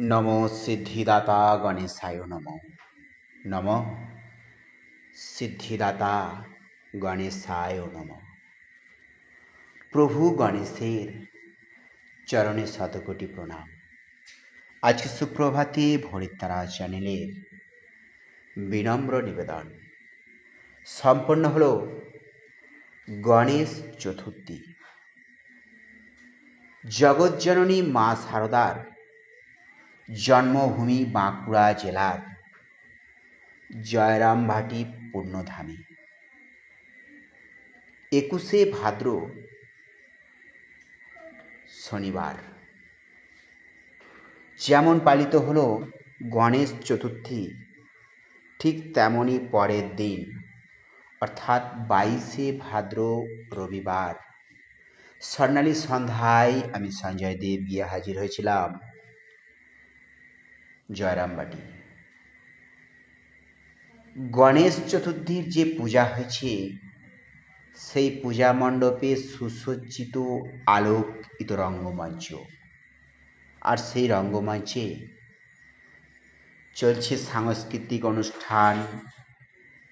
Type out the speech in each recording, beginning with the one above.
নম সিদ্ধিদাতা গণেশায় নম নম সিদ্ধিদাতা গণেশায় নম প্রভু গণেশের চরণে শতকোটি প্রণাম আজকে সুপ্রভাতে ভোরের তারা চ্যানেলের বিনম্র নিবেদন সম্পন্ন হল গণেশ চতুর্থী জগজ্জননী মা শারদার জন্মভূমি বাঁকুড়া জেলার জয়রামভাটি পূর্ণধামে। একুশে ভাদ্র শনিবার। যেমন পালিত হলো গণেশ চতুর্থী, ঠিক তেমনই পরের দিন, অর্থাৎ বাইশে ভাদ্র রবিবার। স্বর্ণালী সন্ধ্যায় আমি সঞ্জয় দেব গিয়ে হাজির হয়েছিলাম। জয়রামবাটি। গণেশ চতুর্থীর যে পূজা হয়েছে, সেই পূজা মণ্ডপে সুসজ্জিত আলোকিত রঙ্গমঞ্চ। আর সেই রঙ্গমঞ্চে চলছে সাংস্কৃতিক অনুষ্ঠান,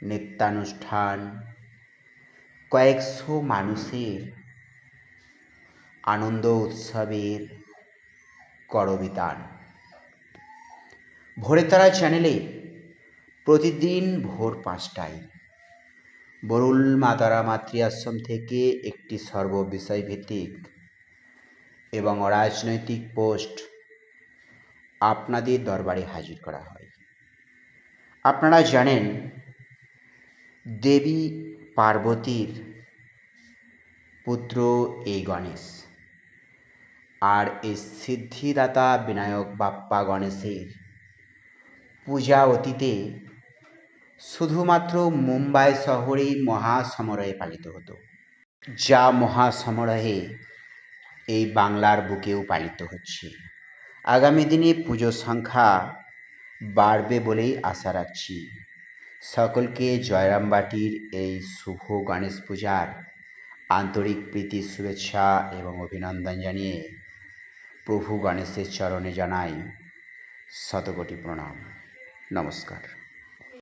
নৃত্যানুষ্ঠান। কয়েকশো মানুষের আনন্দ উৎসবের করবিতান। ভোরে তারা চ্যানেলে প্রতিদিন ভোর পাঁচটায় বরুল মাতারা মাতৃ আশ্রম থেকে একটি সর্ববিষয় ভিত্তিক এবং অরাজনৈতিক পোস্ট আপনাদের দরবারে হাজির করা হয়। আপনারা জানেন, দেবী পার্বতীর পুত্র এই গণেশ আর এই সিদ্ধিদাতা বিনায়ক বাপ্পা গণেশের পূজা অতীতে শুধুমাত্র মুম্বাই শহরেই মহাসমারোহে পালিত হতো। যা মহাসমারোহে এই বাংলার বুকেও পালিত হচ্ছে। আগামী দিনে পুজোর সংখ্যা বাড়বে বলেই আশা রাখছি। সকলকে জয়রামবাটির এই শুভ গণেশ পূজার আন্তরিক প্রীতি, শুভেচ্ছা এবং অভিনন্দন জানিয়ে প্রভু গণেশের চরণে জানাই শতকোটি প্রণাম। नमस्कार।